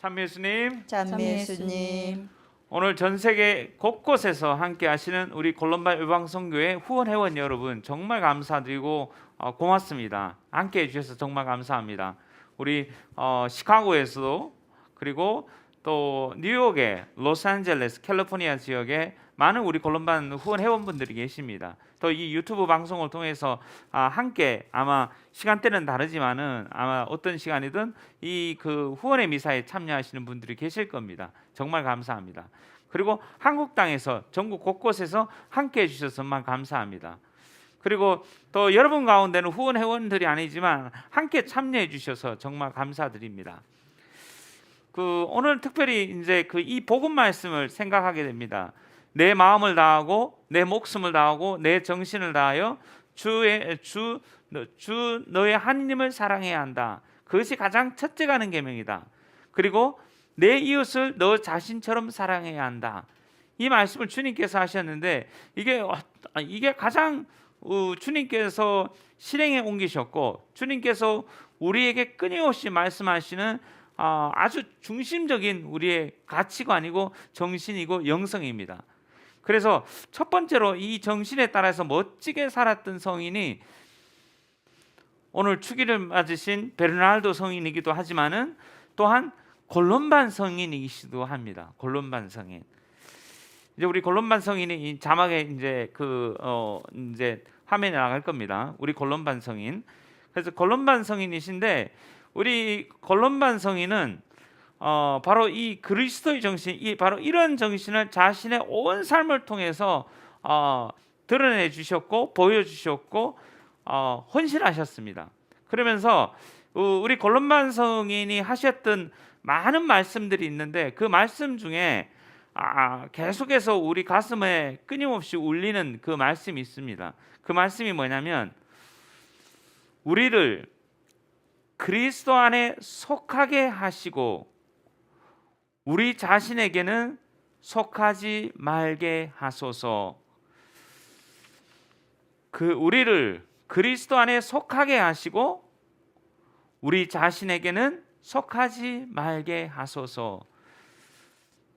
참미 예수님 찬미 예수님 오늘 전 세계 곳곳에서 함께 하시는 우리 골론바 일방성교회 후원 회원 여러분 정말 감사드리고 어, 고맙습니다. 함께 해주셔서 정말 감사합니다. 우리 어, 시카고에서도 그리고 또 뉴욕에 로스앤젤레스 캘리포니아 지역에 많은 우리 골론반 후원 회원분들이 계십니다. 또 이 유튜브 방송을 통해서 아, 함께 아마 시간대는 다르지만은 아마 어떤 시간이든 이 그 후원의 미사에 참여하시는 분들이 계실 겁니다. 정말 감사합니다. 그리고 한국 땅에서 전국 곳곳에서 함께 해주셔서 정말 감사합니다. 그리고 또 여러분 가운데는 후원 회원들이 아니지만 함께 참여해 주셔서 정말 감사드립니다. 그 오늘 특별히 이제 그 이 복음 말씀을 생각하게 됩니다. 내 마음을 다하고 내 목숨을 다하고 내 정신을 다하여 주의 주, 주 너의 하나님을 사랑해야 한다. 그것이 가장 첫째 가는 계명이다. 그리고 내 이웃을 너 자신처럼 사랑해야 한다. 이 말씀을 주님께서 하셨는데 이게 어- 아, 이게 가장 어, 주님께서 실행에 옮기셨고 주님께서 우리에게 끊임없이 말씀하시는 아, 아주 중심적인 우리의 가치관이고 정신이고 영성입니다. 그래서 첫 번째로 이 정신에 따라서 멋지게 살았던 성인이 오늘 축일을 맞으신 베르나르도 성인이기도 하지만은 또한 골론반 성인이시기도 합니다. 골론반 성인. 이제 우리 골론반 성인이 이 자막에 이제 그 어 이제 화면에 나갈 겁니다. 우리 골론반 성인. 그래서 골론반 성인이신데 우리 골론반 성인은 어 바로 이 그리스도의 정신, 이 바로 이런 정신을 자신의 온 삶을 통해서 어 드러내 주셨고 보여 주셨고 어 헌신하셨습니다. 그러면서 어, 우리 골론반 성인이 하셨던 많은 말씀들이 있는데 그 말씀 중에 아, 계속해서 우리 가슴에 끊임없이 울리는 그 말씀이 있습니다. 그 말씀이 뭐냐면 우리를 그리스도 안에 속하게 하시고 우리 자신에게는 속하지 말게 하소서. 그 우리를 그리스도 안에 속하게 하시고 우리 자신에게는 속하지 말게 하소서.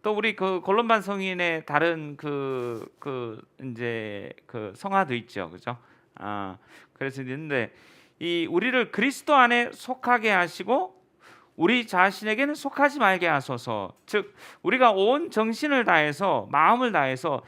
또 우리 그 골론반 성인의 다른 그그 이제 그 성화도 있죠, 그죠? 아 그래서 있는데 이 우리를 그리스도 안에 속하게 하시고 우리 자신에게는 속하지 말게 하소서. 즉 우리가 온 정신을 다해서 마음을 다해서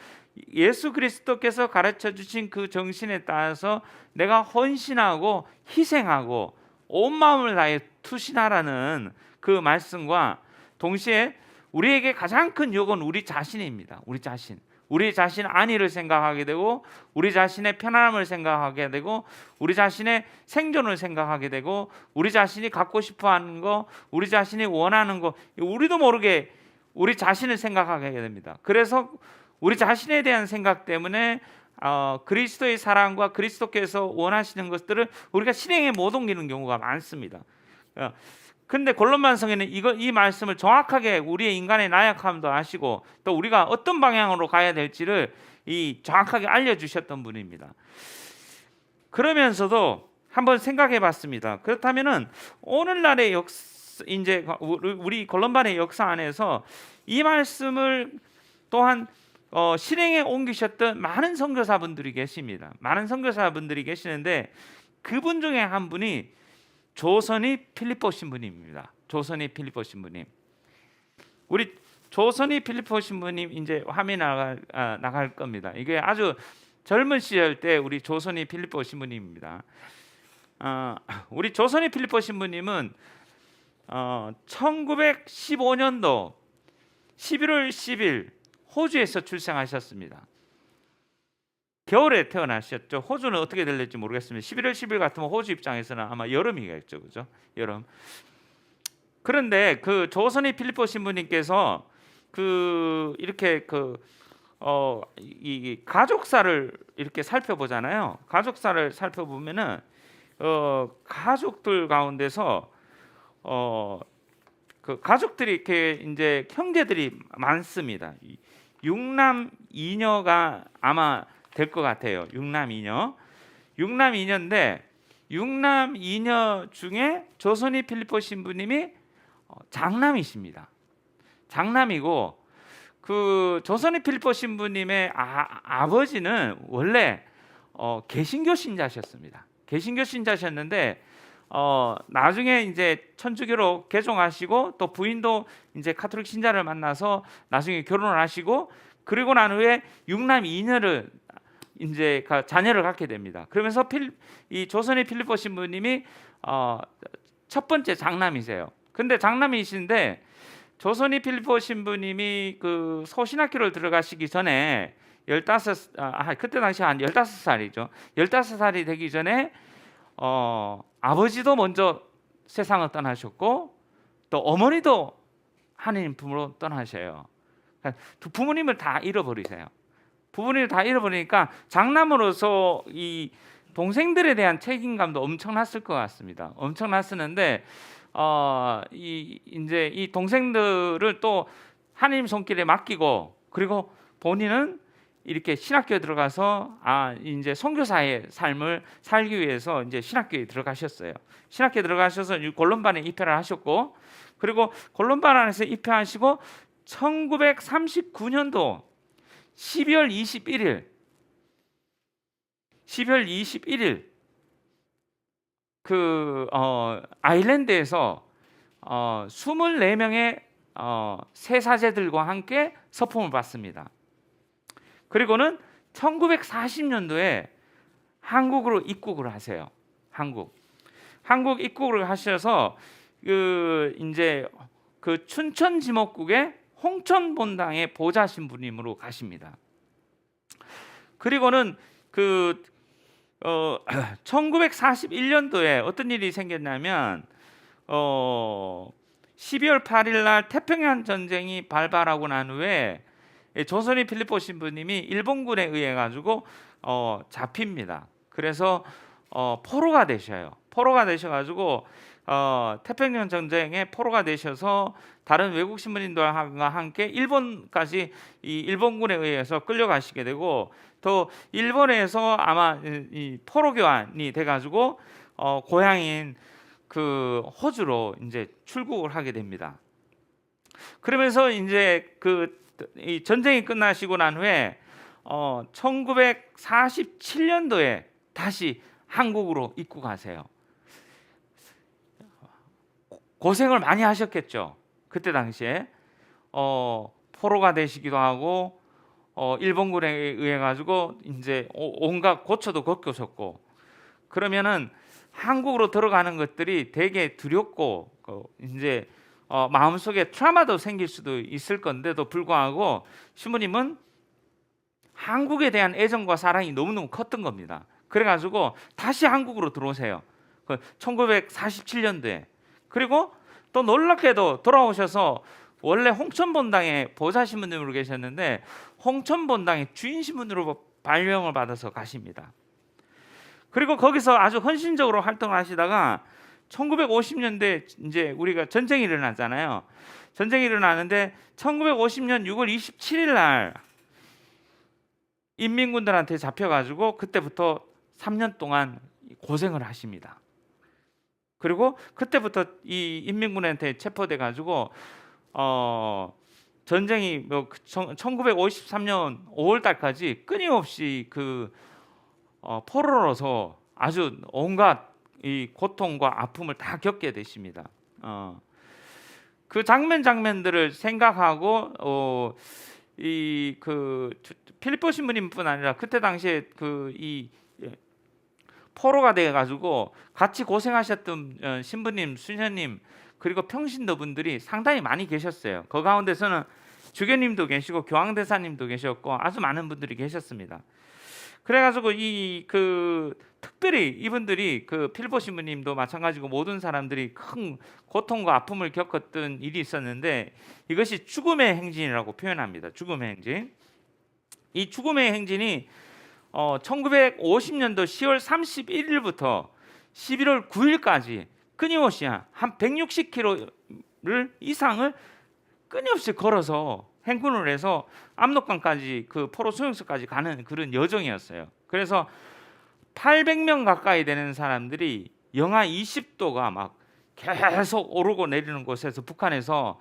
예수 그리스도께서 가르쳐 주신 그 정신에 따라서 내가 헌신하고 희생하고 온 마음을 다해 투신하라는 그 말씀과 동시에 우리에게 가장 큰 욕은 우리 자신입니다. 우리 자신. 우리 자신 안위를 생각하게 되고 우리 자신의 편안함을 생각하게 되고 우리 자신의 생존을 생각하게 되고 우리 자신이 갖고 싶어 하는 거, 우리 자신이 원하는 거 우리도 모르게 우리 자신을 생각하게 됩니다. 그래서 우리 자신에 대한 생각 때문에 어, 그리스도의 사랑과 그리스도께서 원하시는 것들을 우리가 실행에 못 옮기는 경우가 많습니다. 어, 근데 골론반 성에는 이거 이 말씀을 정확하게 우리의 인간의 나약함도 아시고 또 우리가 어떤 방향으로 가야 될지를 이 정확하게 알려 주셨던 분입니다. 그러면서도 한번 생각해 봤습니다. 그렇다면은 오늘날의 역 이제 우리 골론반의 역사 안에서 이 말씀을 또한 어, 실행에 옮기셨던 많은 선교사분들이 계십니다. 많은 선교사분들이 계시는데 그분 중에 한 분이 조선이 필리포 신부님입니다. 조선이 필리포 신부님. 우리 조선이 필리포 신부님 이제 화면 나갈 아, 나갈 겁니다. 이게 아주 젊은 시절 때 우리 조선이 필리포 신부님입니다. 어, 우리 조선이 필리포 신부님은 어, 1915년도 11월 10일 호주에서 출생하셨습니다. 겨울에 태어나셨죠. 호주는 어떻게 될지 모르겠습니다. 11월 10일 같으면 호주 입장에서는 아마 여름이겠죠, 그죠? 여름. 그런데 그 조선의 필리포 신부님께서 그 이렇게 그 어, 이 가족사를 이렇게 살펴보잖아요. 가족사를 살펴보면은 어, 가족들 가운데서 어, 그 가족들이 이렇게 이제 형제들이 많습니다. 육남 이녀가 아마 될 것 같아요. 육남 이녀. 육남 이녀인데 육남 이녀 중에 조선이 필리포 신부님이 어, 장남이십니다. 장남이고 그 조선의 필리포 신부님의 아, 아버지는 원래 어, 개신교 신자셨습니다. 개신교 신자셨는데 어, 나중에 이제 천주교로 개종하시고 또 부인도 이제 카톨릭 신자를 만나서 나중에 결혼을 하시고 그리고 난 후에 육남 이녀를 이제 가- 자녀를 갖게 됩니다. 그러면서 필, 이 조선의 필리포 신부님이 어, 첫 번째 장남이세요. 근데 장남이신데 조선의 필리포 신부님이 그 소신학교를 들어가시기 전에 15 아, 그때 당시 한 15살이죠. 15살이 되기 전에 어, 아버지도 먼저 세상을 떠나셨고 또 어머니도 하나님 품으로 떠나셔요. 그러니까 두 부모님을 다 잃어버리세요. 부모님을 다 잃어버리니까 장남으로서 이 동생들에 대한 책임감도 엄청났을 것 같습니다. 엄청났었는데 어, 이 이제 이 동생들을 또 하나님 손길에 맡기고 그리고 본인은 이렇게 신학교에 들어가서 아 이제 선교사의 삶을 살기 위해서 이제 신학교에 들어가셨어요. 신학교에 들어가셔서 이 골론반에 입회를 하셨고 그리고 골론반 안에서 입회하시고 1939년도 12월 21일 12월 21일 그 어, 아일랜드에서 어, 24명의 어, 새 사제들과 함께 서품을 받습니다. 그리고는 1940년도에 한국으로 입국을 하세요. 한국. 한국 입국을 하셔서 그 이제 그 춘천 지목국의 홍천 본당의 보좌 신부님으로 가십니다. 그리고는 그 어, 1941년도에 어떤 일이 생겼냐면 어, 12월 8일 날 태평양 전쟁이 발발하고 난 후에 이 조선의 필리포 신부님이 일본군에 의해 가지고 어, 잡힙니다. 그래서 어, 포로가 되셔요. 포로가 되셔 가지고 어, 태평양 전쟁에 포로가 되셔서 다른 외국 신부님들과 함께 일본까지 이 일본군에 의해서 끌려가시게 되고 또 일본에서 아마 이, 이 포로 교환이 돼가지고 어, 고향인 그 호주로 이제 출국을 하게 됩니다. 그러면서 이제 그 이 전쟁이 끝나시고 난 후에 어 1947년도에 다시 한국으로 입국하세요. 고생을 많이 하셨겠죠. 그때 당시에 어 포로가 되시기도 하고 어 일본군에 의해 가지고 이제 오- 온갖 고초도 겪으셨고 그러면은 한국으로 들어가는 것들이 되게 두렵고 그 이제 어, 마음속에 트라우마도 생길 수도 있을 건데도 불구하고 신부님은 한국에 대한 애정과 사랑이 너무너무 컸던 겁니다. 그래가지고 다시 한국으로 들어오세요. 그 1947년도에 그리고 또 놀랍게도 돌아오셔서 원래 홍천본당에 보좌 신부님으로 계셨는데 홍천본당의 주인 신부님으로 발령을 받아서 가십니다. 그리고 거기서 아주 헌신적으로 활동을 하시다가 1950년대 이제 우리가 전쟁이 일어났잖아요. 전쟁이 일어나는데 1950년 6월 27일 날 인민군들한테 잡혀가지고 그때부터 3년 동안 고생을 하십니다. 그리고 그때부터 이 인민군한테 체포돼 가지고 어 전쟁이 뭐 1953년 5월 달까지 끊임없이 그 어, 포로로서 아주 온갖 이 고통과 아픔을 다 겪게 되십니다. 어, 그 장면 장면들을 생각하고 어, 이그 필리포 신부님뿐 아니라 그때 당시에 그 이 포로가 돼 가지고 같이 고생하셨던 어, 신부님, 수녀님 그리고 평신도 분들이 상당히 많이 계셨어요. 그 가운데서는 주교님도 계시고 교황대사님도 계셨고 아주 많은 분들이 계셨습니다. 그래가지고 이 그 특별히 이분들이 그 필보 신부님도 마찬가지고 모든 사람들이 큰 고통과 아픔을 겪었던 일이 있었는데 이것이 죽음의 행진이라고 표현합니다. 죽음의 행진. 이 죽음의 행진이 어, 1950년도 10월 31일부터 11월 9일까지 끊임없이 한 160km를 이상을 끊임없이 걸어서 행군을 해서 압록강까지 그 포로 수용소까지 가는 그런 여정이었어요. 그래서 800명 가까이 되는 사람들이 영하 20도가 막 계속 오르고 내리는 곳에서 북한에서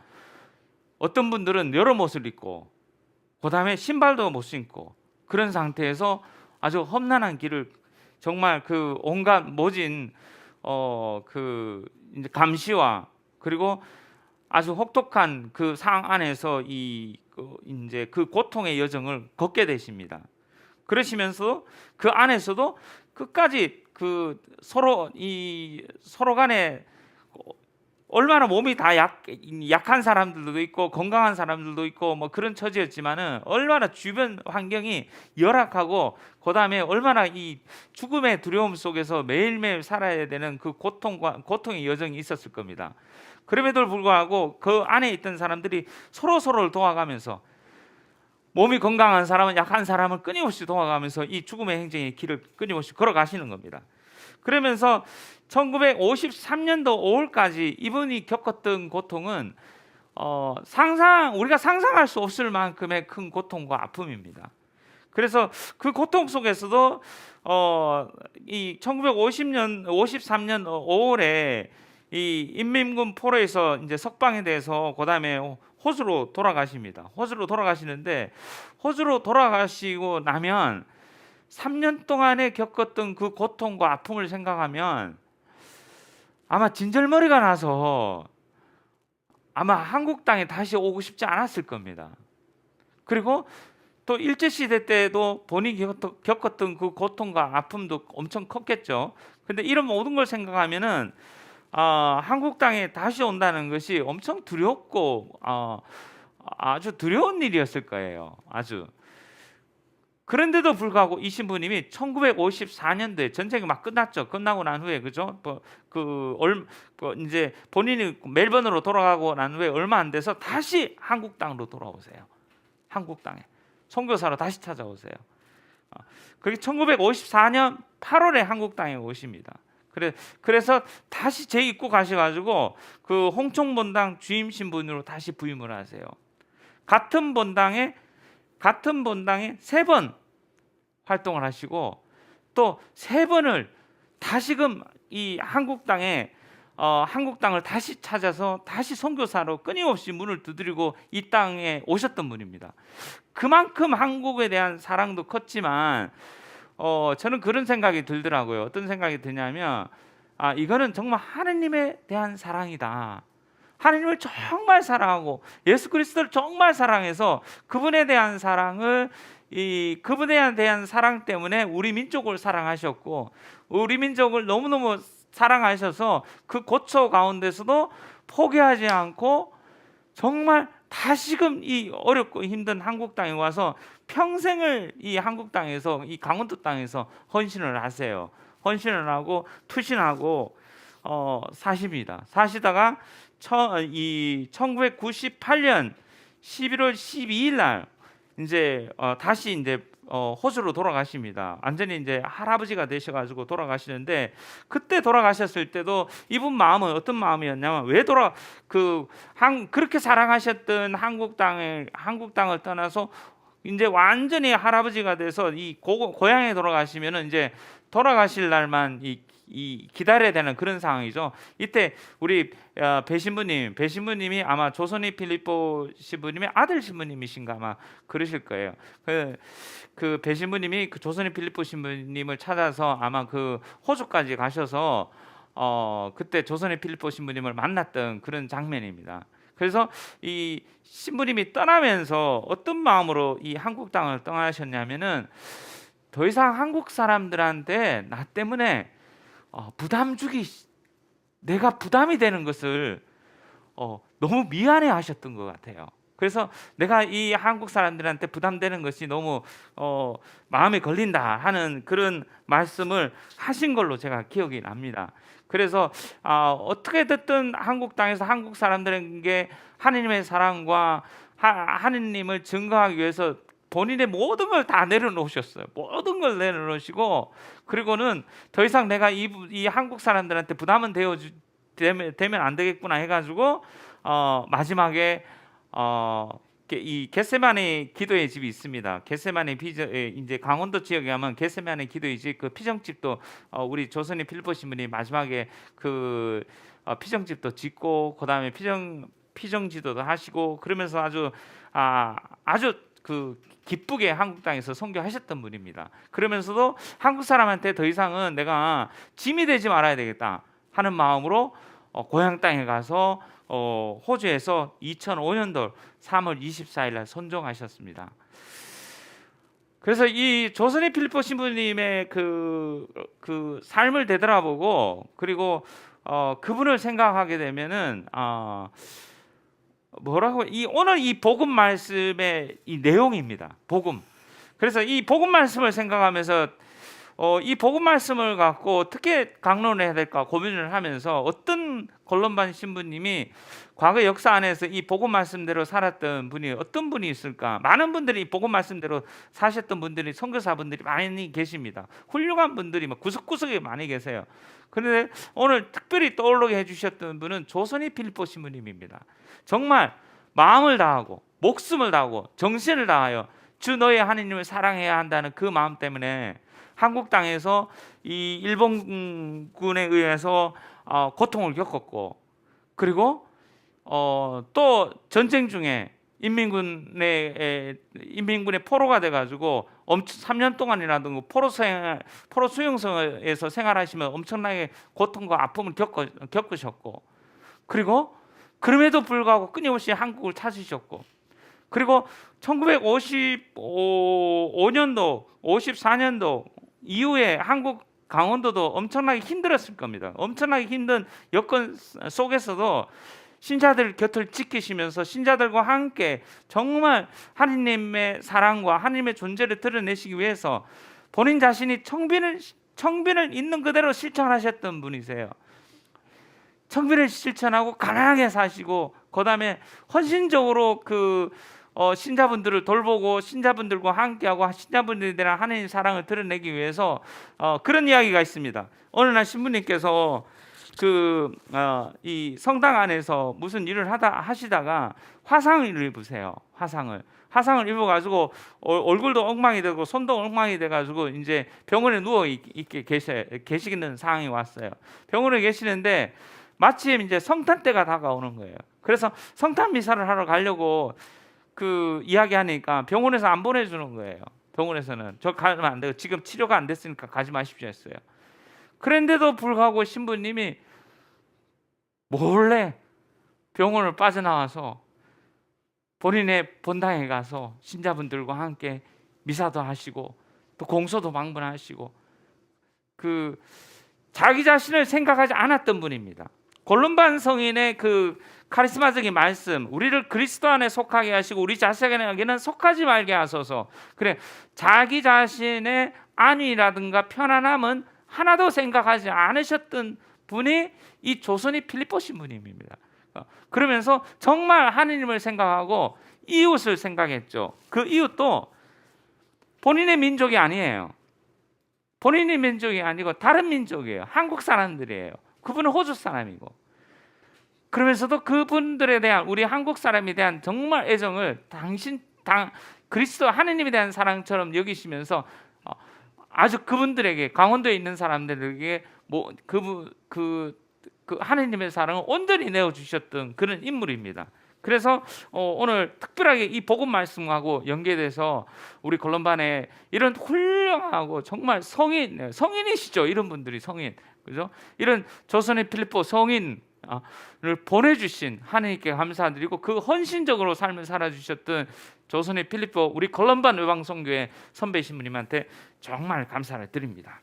어떤 분들은 여러 옷을 입고 그다음에 신발도 못 신고 그런 상태에서 아주 험난한 길을 정말 그 온갖 모진 어 그 이제 감시와 그리고 아주 혹독한 그 상황 안에서 이 그 이제 그 고통의 여정을 걷게 되십니다. 그러시면서 그 안에서도 끝까지 그 서로 이 서로 간에 얼마나 몸이 다 약, 약한 사람들도 있고 건강한 사람들도 있고 뭐 그런 처지였지만은 얼마나 주변 환경이 열악하고 그다음에 얼마나 이 죽음의 두려움 속에서 매일매일 살아야 되는 그 고통과 고통의 여정이 있었을 겁니다. 그럼에도 불구하고 그 안에 있던 사람들이 서로 서로를 도와가면서 몸이 건강한 사람은 약한 사람을 끊임없이 도와가면서 이 죽음의 행정의 길을 끊임없이 걸어가시는 겁니다. 그러면서 1953년도 5월까지 이분이 겪었던 고통은 어, 상상 우리가 상상할 수 없을 만큼의 큰 고통과 아픔입니다. 그래서 그 고통 속에서도 어, 이 1950년 53년 5월에 이 인민군 포로에서 이제 석방에 대해서 그다음에 호주로 돌아가십니다. 호주로 돌아가시는데 호주로 돌아가시고 나면 3년 동안에 겪었던 그 고통과 아픔을 생각하면 아마 진절머리가 나서 아마 한국 땅에 다시 오고 싶지 않았을 겁니다. 그리고 또 일제 시대 때도 본인이 겪었- 겪었던 그 고통과 아픔도 엄청 컸겠죠. 근데 이런 모든 걸 생각하면은 아, 한국 땅에 다시 온다는 것이 엄청 두렵고 어, 아주 두려운 일이었을 거예요. 아주. 그런데도 불구하고 이 신부님이 1954년도에 전쟁이 막 끝났죠. 끝나고 난 후에 그죠? 뭐, 그 얼, 그 이제 본인이 멜번으로 돌아가고 난 후에 얼마 안 돼서 다시 한국 땅으로 돌아오세요. 한국 땅에 선교사로 다시 찾아오세요. 어, 그게 1954년 8월에 한국 땅에 오십니다. 그래 그래서 다시 재입고 가셔가지고 그 홍총 본당 주임 신분으로 다시 부임을 하세요. 같은 본당에 같은 본당에 세 번 활동을 하시고 또 세 번을 다시금 이 한국 땅에 어, 한국 땅을 다시 찾아서 다시 선교사로 끊임없이 문을 두드리고 이 땅에 오셨던 분입니다. 그만큼 한국에 대한 사랑도 컸지만 어, 저는 그런 생각이 들더라고요. 어떤 생각이 드냐면 아 이거는 정말 하느님에 대한 사랑이다. 하나님을 정말 사랑하고 예수 그리스도를 정말 사랑해서 그분에 대한 사랑을 이 그분에 대한 사랑 때문에 우리 민족을 사랑하셨고 우리 민족을 너무너무 사랑하셔서 그 고초 가운데서도 포기하지 않고 정말 다시금 이 어렵고 힘든 한국 땅에 와서 평생을 이 한국 땅에서 이 강원도 땅에서 헌신을 하세요. 헌신을 하고 투신하고 어, 사십니다. 사시다가 처, 이 1998년 11월 12일 날 이제 어, 다시 이제 어, 호주로 돌아가십니다. 완전히 이제 할아버지가 되셔가지고 돌아가시는데 그때 돌아가셨을 때도 이분 마음은 어떤 마음이었냐면 왜 돌아 그 한 그렇게 사랑하셨던 한국 땅을 한국 땅을 떠나서 이제 완전히 할아버지가 돼서 이 고, 고향에 돌아가시면은 이제 돌아가실 날만 이, 이 기다려야 되는 그런 상황이죠. 이때 우리 어, 배신부님, 배신부님이 아마 조선의 필리포 신부님의 아들 신부님이신가 아마 그러실 거예요. 그, 그 배신부님이 그 조선의 필리포 신부님을 찾아서 아마 그 호주까지 가셔서 어 그때 조선의 필리포 신부님을 만났던 그런 장면입니다. 그래서 이 신부님이 떠나면서 어떤 마음으로 이 한국 땅을 떠나셨냐면은 더 이상 한국 사람들한테 나 때문에 어, 부담 주기 내가 부담이 되는 것을 어, 너무 미안해 하셨던 것 같아요. 그래서 내가 이 한국 사람들한테 부담되는 것이 너무 어, 마음에 걸린다 하는 그런 말씀을 하신 걸로 제가 기억이 납니다. 그래서 아, 어떻게 됐든 한국 땅에서 한국 사람들에게 하느님의 사랑과 하, 하느님을 증거하기 위해서 본인의 모든 걸 다 내려놓으셨어요. 모든 걸 내려놓으시고 그리고는 더 이상 내가 이, 부- 이 한국 사람들한테 부담은 되어 주, 되면, 되면 안 되겠구나 해가지고 어, 마지막에 어, 게- 이 겟세만의 기도의 집이 있습니다. 겟세만의 비저 에, 이제 강원도 지역에 가면 겟세만의 기도의 집 그 피정집도 어, 우리 조선의 필리포 신분이 마지막에 그 어, 피정집도 짓고 그다음에 피정 피정지도도 하시고 그러면서 아주 아 아주 그 기쁘게 한국 땅에서 선교하셨던 분입니다. 그러면서도 한국 사람한테 더 이상은 내가 짐이 되지 말아야 되겠다 하는 마음으로 어, 고향 땅에 가서 어, 호주에서 2005년도 3월 24일 날 선종하셨습니다. 그래서 이 조선의 필리포 신부님의 그, 그 삶을 되돌아보고 그리고 어, 그분을 생각하게 되면은 어, 뭐라고 이 오늘 이 복음 말씀의 이 내용입니다. 복음. 그래서 이 복음 말씀을 생각하면서 어, 이 복음 말씀을 갖고 어떻게 강론해야 될까 고민을 하면서 어떤 권론반 신부님이 과거 역사 안에서 이 복음 말씀대로 살았던 분이 어떤 분이 있을까? 많은 분들이 이 복음 말씀대로 사셨던 분들이 선교사분들이 많이 계십니다. 훌륭한 분들이 막 구석구석에 많이 계세요. 그런데 오늘 특별히 떠오르게 해주셨던 분은 조선의 필리포 신부님입니다. 정말 마음을 다하고 목숨을 다하고 정신을 다하여 주 너의 하나님을 사랑해야 한다는 그 마음 때문에 한국 땅에서 이 일본군에 의해서 어, 고통을 겪었고 그리고 어, 또 전쟁 중에 인민군의 에, 인민군의 포로가 돼가지고 엄청 3년 동안이라도 그 포로 생활, 포로 수용소에서 생활하시면 엄청나게 고통과 아픔을 겪어, 겪으셨고 그리고 그럼에도 불구하고 끊임없이 한국을 찾으셨고 그리고 1955년도 54년도 이후에 한국 강원도도 엄청나게 힘들었을 겁니다. 엄청나게 힘든 여건 속에서도 신자들 곁을 지키시면서 신자들과 함께 정말 하느님의 사랑과 하느님의 존재를 드러내시기 위해서 본인 자신이 청빈을 청빈을 있는 그대로 실천하셨던 분이세요. 청빈을 실천하고 가난하게 사시고 그다음에 헌신적으로 그 어, 신자분들을 돌보고 신자분들과 함께하고 신자분들에 대한 하나님 사랑을 드러내기 위해서 어, 그런 이야기가 있습니다. 어느 날 신부님께서 그 어, 이 성당 안에서 무슨 일을 하다 하시다가 화상을 입으세요. 화상을 화상을 입어가지고 어, 얼굴도 엉망이 되고 손도 엉망이 돼가지고 이제 병원에 누워 있게 계셔 계시는 상황이 왔어요. 병원에 계시는데 마침 이제 성탄 때가 다가오는 거예요. 그래서 성탄 미사를 하러 가려고 그 이야기하니까 병원에서 안 보내주는 거예요. 병원에서는 저 가면 안 돼요. 지금 치료가 안 됐으니까 가지 마십시오 했어요. 그런데도 불구하고 신부님이 몰래 병원을 빠져나와서 본인의 본당에 가서 신자분들과 함께 미사도 하시고 또 공소도 방문하시고 그 자기 자신을 생각하지 않았던 분입니다. 골룸반 성인의 그 카리스마적인 말씀, 우리를 그리스도 안에 속하게 하시고 우리 자신에게는 속하지 말게 하소서. 그래 자기 자신의 안위라든가 편안함은 하나도 생각하지 않으셨던 분이 이 조선의 필리포 신부님입니다. 어, 그러면서 정말 하느님을 생각하고 이웃을 생각했죠. 그 이웃도 본인의 민족이 아니에요. 본인의 민족이 아니고 다른 민족이에요. 한국 사람들이에요. 그분은 호주 사람이고. 그러면서도 그분들에 대한 우리 한국 사람에 대한 정말 애정을 당신 당 그리스도 하느님에 대한 사랑처럼 여기시면서 어, 아주 그분들에게 강원도에 있는 사람들에게 뭐 그분 그, 그 하느님의 사랑을 온전히 내어 주셨던 그런 인물입니다. 그래서 어, 오늘 특별하게 이 복음 말씀하고 연계돼서 우리 걸론반에 이런 훌륭하고 정말 성인 네, 성인이시죠? 이런 분들이 성인. 그죠? 이런 조선의 필리포 성인 을 보내주신 하나님께 감사드리고 그 헌신적으로 삶을 살아주셨던 조선의 필리포 우리 걸론반 의방성교회 선배 신부님한테 정말 감사를 드립니다.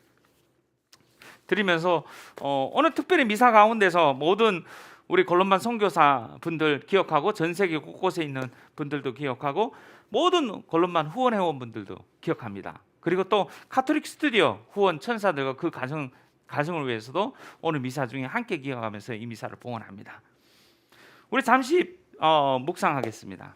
드리면서 어, 오늘 특별히 미사 가운데서 모든 우리 골론반 선교사 분들 기억하고 전 세계 곳곳에 있는 분들도 기억하고 모든 골론반 후원 회원 분들도 기억합니다. 그리고 또 카톨릭 스튜디오 후원 천사들과 그 가정 가정을 위해서도 오늘 미사 중에 함께 기억하면서 이 미사를 봉헌합니다. 우리 잠시 어, 묵상하겠습니다.